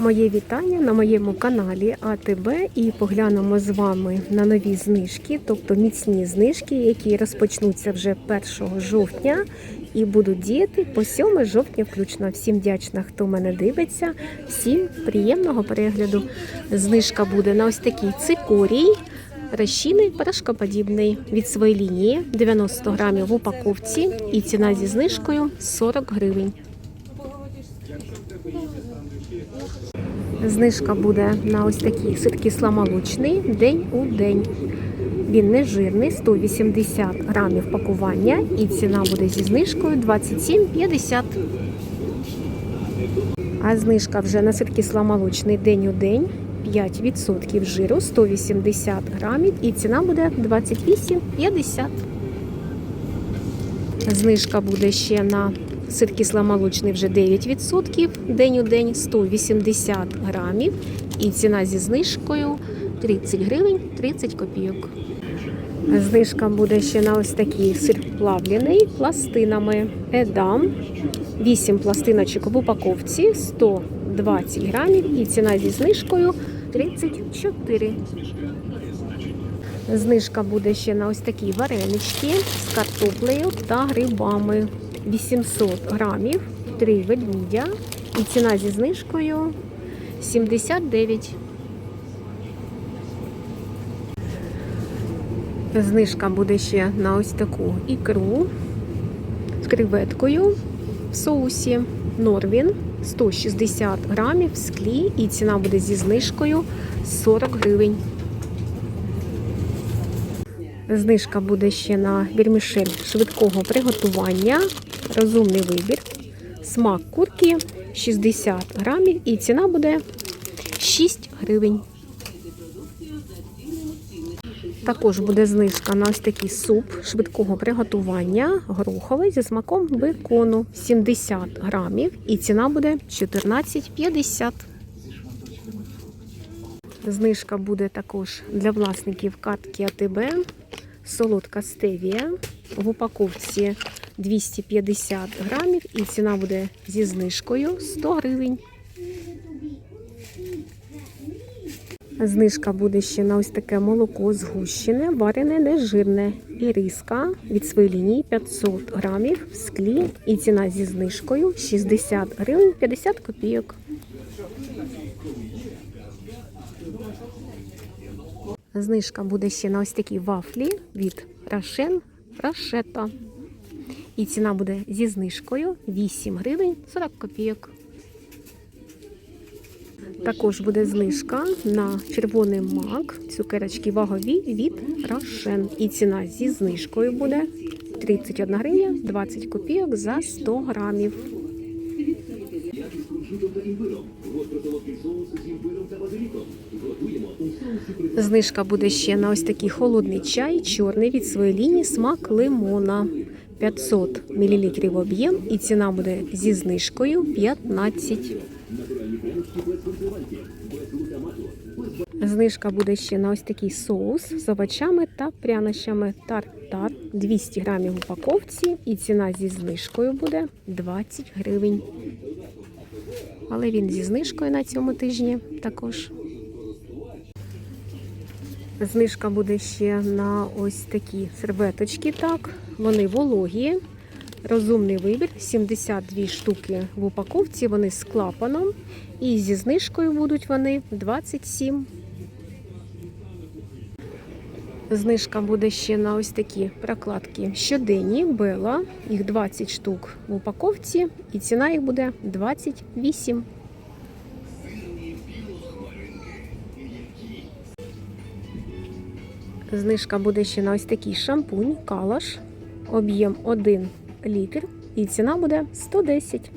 Моє вітання на моєму каналі АТБ і поглянемо з вами на нові знижки, тобто міцні знижки, які розпочнуться вже 1 жовтня і будуть діяти по 7 жовтня включно. Всім вдячна, хто мене дивиться. Всім приємного перегляду. Знижка буде на ось такий цикорій. Розчинний порошкоподібний від своєї лінії 90 грамів в упаковці і ціна зі знижкою 40 гривень. Знижка буде на ось такі ситки сламолочний день у день. Він не жирний, 180 грамів пакування і ціна буде зі знижкою 27,50. А знижка вже на ситки сламолочний день у день 5% жиру, 180 грамів і ціна буде 28,50. Знижка буде ще на сир кисломолочний вже 9%, день у день 180 грамів. І ціна зі знижкою 30 гривень 30 копійок. Знижка буде ще на ось такий сир плавлений пластинами Едам. 8 пластиночок в упаковці 120 грамів. І ціна зі знижкою 34. Знижка буде ще на ось такі варенички з картоплею та грибами. 800 грамів, 3 ведмідя. І ціна зі знижкою 79. Знижка буде ще на ось таку ікру з креветкою в соусі Норвін 160 грамів в склі. І ціна буде зі знижкою 40 гривень. Знижка буде ще на вірмішель швидкого приготування. Розумний вибір. Смак курки 60 грамів і ціна буде 6 гривень. Також буде знижка на ось такий суп швидкого приготування, гороховий зі смаком бекону 70 грамів і ціна буде 14,50. Знижка буде також для власників картки АТБ. Солодка стевія в упаковці 250 грамів і ціна буде зі знижкою 100 гривень. Знижка буде ще на ось таке молоко згущене, варене, нежирне і риска від своєї лінії 500 грамів в склі і ціна зі знижкою 60 гривень 50 копійок. Знижка буде ще на ось такі вафлі від Рошен Рошета. І ціна буде зі знижкою 8 гривень 40 копійок. Також буде знижка на червоний мак, цукерочки вагові від Рошен. І ціна зі знижкою буде 31 гривня 20 копійок за 100 грамів. Знижка буде ще на ось такий холодний чай, чорний від своєї лінії смак лимона. 500 мл об'єм і ціна буде зі знижкою 15. Знижка буде ще на ось такий соус з овочами та прянощами тартар 200 грамів упаковці і ціна зі знижкою буде 20 гривень. Але він зі знижкою на цьому тижні також. Знижка буде ще на ось такі серветочки. Так, вони вологі. Розумний вибір, 72 штуки в упаковці, вони з клапаном. І зі знижкою будуть вони 27. Знижка буде ще на ось такі прокладки щоденні Бела. Їх 20 штук в упаковці, і ціна їх буде 28. Знижка буде ще на ось такий шампунь, калаш, об'єм 1 літр, і ціна буде 110.